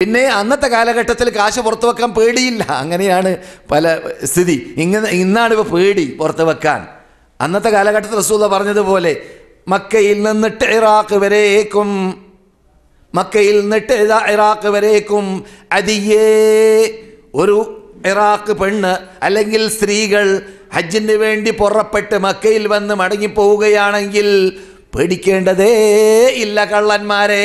പിന്നെ അന്നത്തെ കാലഘട്ടത്തിൽ കാശ് പുറത്തു വെക്കാൻ പേടിയില്ല. അങ്ങനെയാണ് പല സ്ഥിതി. ഇങ്ങനെ ഇന്നാണ് ഇപ്പോൾ പേടി പുറത്ത് വെക്കാൻ. അന്നത്തെ കാലഘട്ടത്തിൽ റസൂല പറഞ്ഞതുപോലെ മക്കയിൽ നിന്നിട്ട് ഇറാഖ് വരേക്കും മക്കയിൽ നിന്നിട്ട് ഇറാഖ് വരേക്കും അതിയേ ഒരു ഇറാഖ് പെണ്ണ് അല്ലെങ്കിൽ സ്ത്രീകൾ ഹജ്ജിന് വേണ്ടി പുറപ്പെട്ട് മക്കയിൽ വന്ന് മടങ്ങിപ്പോവുകയാണെങ്കിൽ പേടിക്കേണ്ടതേ ഇല്ല കള്ളന്മാരെ.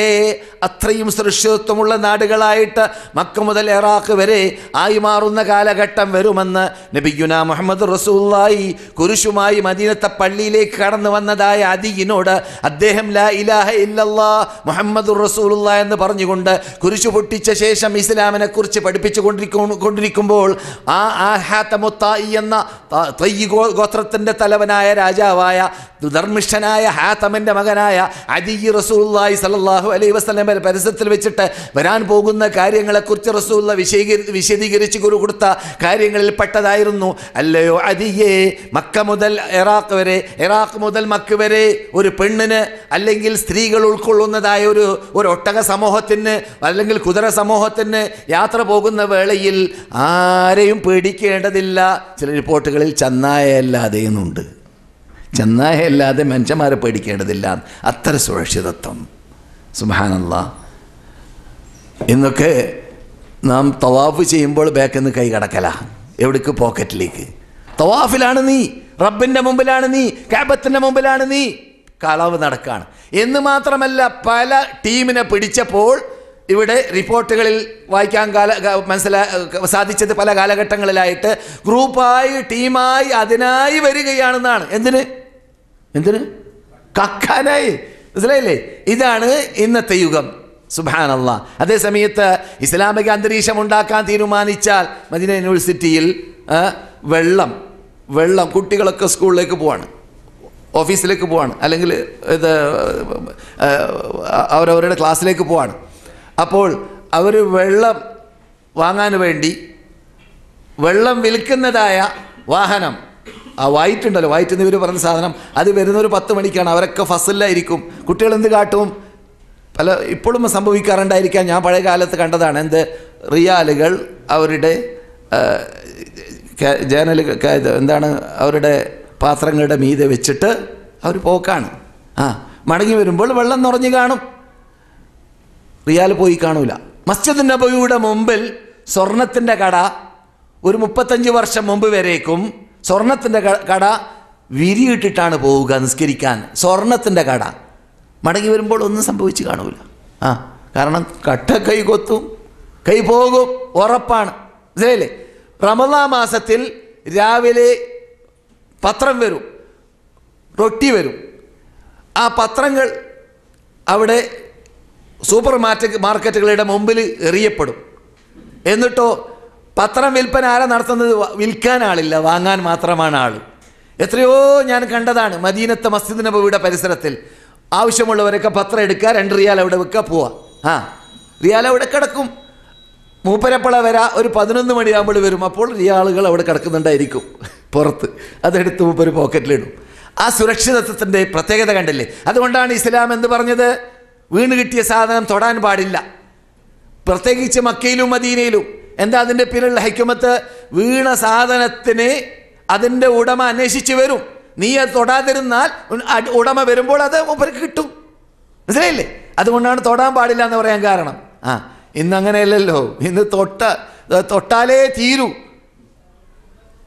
അത്രയും സുരക്ഷിതത്വമുള്ള നാടുകളായിട്ട് മക്ക മുതൽ ഇറാഖ് വരെ ആയി മാറുന്ന കാലഘട്ടം വരുമെന്ന് നബിയുന മുഹമ്മദ് റസൂല്ലായി കുരിശുമായി മദീനത്തെ പള്ളിയിലേക്ക് കടന്നു വന്നതായ അതിയിനോട് അദ്ദേഹം ലാ ഇലാഹ ഇല്ലല്ലാ മുഹമ്മദ് റസൂലുള്ള എന്ന് പറഞ്ഞുകൊണ്ട് കുരിശു പൊട്ടിച്ച ശേഷം ഇസ്ലാമിനെ കുറിച്ച് പഠിപ്പിച്ചു കൊണ്ടിരിക്കു കൊണ്ടിരിക്കുമ്പോൾ ആ ആഹാത്തമുത്തായി എന്ന ത- ഗോത്രത്തിന്റെ തലവനായ രാജാവായ ധർമ്മിഷ്ഠനായ ഹാത്തമിന്റെ മകനായ അദീ റസൂല്ലായി സലല്ലാഹു അലൈഹി വസല്ലം പരിസരത്തിൽ വെച്ചിട്ട് വരാൻ പോകുന്ന കാര്യങ്ങളെക്കുറിച്ച് റസൂല്ല വിശദീകരി വിശദീകരിച്ച് കുറു കൊടുത്ത കാര്യങ്ങളിൽ പെട്ടതായിരുന്നു. അല്ലയോ അതിയെ മക്ക മുതൽ ഇറാഖ് വരെ ഇറാഖ് മുതൽ മക്ക വരെ ഒരു പെണ്ണിന് അല്ലെങ്കിൽ സ്ത്രീകൾ ഉൾക്കൊള്ളുന്നതായ ഒരു ഒരു ഒട്ടക സമൂഹത്തിന് അല്ലെങ്കിൽ കുതിര സമൂഹത്തിന് യാത്ര പോകുന്ന വേളയിൽ ആരെയും പേടിക്കേണ്ടതില്ല. ചില റിപ്പോർട്ടുകളിൽ ചന്നായല്ലാതെ എന്നുണ്ട്. ചെന്നായല്ലാതെ മനുഷ്യന്മാരെ പേടിക്കേണ്ടതില്ല. അത്ര സുരക്ഷിതത്വം. സുബാനല്ല ഇന്നൊക്കെ നാം തവാഫ് ചെയ്യുമ്പോൾ ബാക്കിൽ കൈ കടക്കല. എവിടേക്ക് പോക്കറ്റിലേക്ക്? തവാഫിലാണ് നീ റബ്ബിന്റെ മുമ്പിലാണ് നീ കാബത്തിന്റെ മുമ്പിലാണ് നീ. കളവ് നടക്കാണ്. എന്ന് മാത്രമല്ല പല ടീമിനെ പിടിച്ചപ്പോൾ ഇവിടെ റിപ്പോർട്ടുകളിൽ വായിക്കാൻ കാല മനസ്സിലാ സാധിച്ചത് പല കാലഘട്ടങ്ങളിലായിട്ട് ഗ്രൂപ്പായി ടീമായി അതിനായി വരികയാണെന്നാണ്. എന്തിന്? എന്തിന്? കക്കാനായി. മനസ്സിലായില്ലേ? ഇതാണ് ഇന്നത്തെ യുഗം. സുബാനല്ല അതേ സമയത്ത് ഇസ്ലാമിക അന്തരീക്ഷം ഉണ്ടാക്കാൻ തീരുമാനിച്ചാൽ മദീന യൂണിവേഴ്സിറ്റിയിൽ വെള്ളം വെള്ളം കുട്ടികളൊക്കെ സ്കൂളിലേക്ക് പോവാണ്. ഓഫീസിലേക്ക് പോവാണ്. അല്ലെങ്കിൽ ഇത് അവരവരുടെ ക്ലാസ്സിലേക്ക് പോവാണ്. അപ്പോൾ അവർ വെള്ളം വാങ്ങാൻ വേണ്ടി വെള്ളം വിൽക്കുന്നതായ വാഹനം ആ വൈറ്റ് എന്ന് ഇവർ പറഞ്ഞ സാധനം. അത് വരുന്ന ഒരു പത്ത് മണിക്കാണ് അവരൊക്കെ ഫസലിലായിരിക്കും. കുട്ടികൾ എന്ത് കാട്ടും? പല ഇപ്പോഴും സംഭവിക്കാറുണ്ടായിരിക്കാം. ഞാൻ പഴയ കാലത്ത് കണ്ടതാണ് എന്ത്? റിയാലുകൾ അവരുടെ ജനലുകൾ എന്താണ്? അവരുടെ പാത്രങ്ങളുടെ മീതെ വെച്ചിട്ട് അവർ പോക്കാണ്. ആ മടങ്ങി വരുമ്പോൾ വെള്ളം നിറഞ്ഞു കാണും. റിയാൽ പോയി കാണൂല. മസ്ജിദ് നബിയുടെ മുമ്പിൽ സ്വർണത്തിന്റെ കട ഒരു മുപ്പത്തഞ്ച് വർഷം മുമ്പ് വരേക്കും. സ്വർണത്തിന്റെ കട വിരിയിട്ടിട്ടാണ് പോവുക നിസ്കരിക്കാൻ. സ്വർണത്തിന്റെ കട. മടങ്ങി വരുമ്പോൾ ഒന്നും സംഭവിച്ച് കാണൂല. ആ കാരണം കട്ട കൈ കൊത്തും കൈ പോകും ഉറപ്പാണ്. മനസ്സിലായില്ലേ? റമദാ മാസത്തിൽ രാവിലെ പത്രം വരും റൊട്ടി വരും. ആ പത്രങ്ങൾ അവിടെ സൂപ്പർ മാർക്കറ്റ് മാർക്കറ്റുകളുടെ മുമ്പിൽ എറിയപ്പെടും. എന്നിട്ടോ പത്രം വിൽപ്പന ആരാ നടത്തുന്നത്? വിൽക്കാൻ ആളില്ല വാങ്ങാൻ മാത്രമാണ് ആൾ എത്രയോ ഞാൻ കണ്ടതാണ് മദീനത്തെ മസ്ജിദ് നബിയുടെ പരിസരത്തിൽ. ആവശ്യമുള്ളവരൊക്കെ പത്രം എടുക്കുക രണ്ട് റിയാൽ അവിടെ വെക്കുക പോവാ. ആ റിയാൽ അവിടെ കിടക്കും. മൂപ്പരപ്പള വരാ ഒരു പതിനൊന്ന് മണിയാകുമ്പോൾ വരും. അപ്പോൾ റിയാളുകൾ അവിടെ കിടക്കുന്നുണ്ടായിരിക്കും പുറത്ത്. അതെടുത്ത് മൂപ്പര് പോക്കറ്റിലിടും. ആ സുരക്ഷിതത്വത്തിന്റെ പ്രത്യേകത കണ്ടില്ലേ? അതുകൊണ്ടാണ് ഇസ്ലാം എന്ന് പറഞ്ഞത്? വീണ് കിട്ടിയ സാധനം തൊടാൻ പാടില്ല. പ്രത്യേകിച്ച് മക്കയിലും മദീനയിലും. എന്താ അതിന്റെ പിന്നിലുള്ള ഹൈക്കുമത്ത്? വീണ സാധനത്തിന് അതിന്റെ ഉടമ അന്വേഷിച്ച് വരും. നീ അത് തൊടാതിരുന്നാൽ ഉടമ വരുമ്പോൾ അത് മൂപ്പർക്ക് കിട്ടും. മനസ്സിലായില്ലേ? അതുകൊണ്ടാണ് തൊടാൻ പാടില്ല എന്ന് പറയാൻ കാരണം. ആ ഇന്ന് അങ്ങനെയല്ലല്ലോ ഇന്ന് തൊട്ട തൊട്ടാലേ തീരൂ.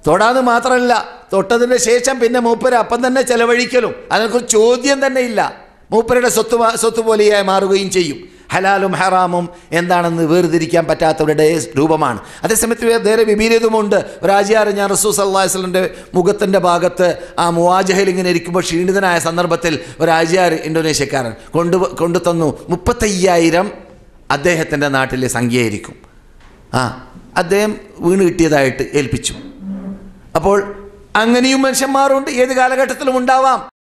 തൊടാന്ന് മാത്രമല്ല തൊട്ടതിന് ശേഷം പിന്നെ മൂപ്പര് അപ്പം തന്നെ ചെലവഴിക്കലും. അതിനൊരു ചോദ്യം തന്നെ ഇല്ല. മൂപ്പരുടെ സ്വത്ത് സ്വത്ത് പോലെയായി മാറുകയും ചെയ്യും. ഹലാലും ഹറാമും എന്താണെന്ന് വേർതിരിക്കാൻ പറ്റാത്തവരുടെ രൂപമാണ്. അതേസമയത്ത് നേരെ വിപരീതമുണ്ട്. ഒരാജിയാർ ഞാൻ റസൂ സല്ലാസ്ലന്റെ മുഖത്തിന്റെ ഭാഗത്ത് ആ മുവാജഹയിൽ ഇങ്ങനെ ഇരിക്കുമ്പോൾ ക്ഷീണിതനായ സന്ദർഭത്തിൽ ഒരാജിയാർ ഇന്തോനേഷ്യക്കാരൻ കൊണ്ടു കൊണ്ടു തന്നു. മുപ്പത്തയ്യായിരം അദ്ദേഹത്തിന്റെ നാട്ടിലെ സംഖ്യയായിരിക്കും. ആ അദ്ദേഹം വീണ് കിട്ടിയതായിട്ട് ഏൽപ്പിച്ചു. അപ്പോൾ അങ്ങനെയും മനുഷ്യന്മാരുണ്ട്. ഏത് കാലഘട്ടത്തിലും ഉണ്ടാവാം.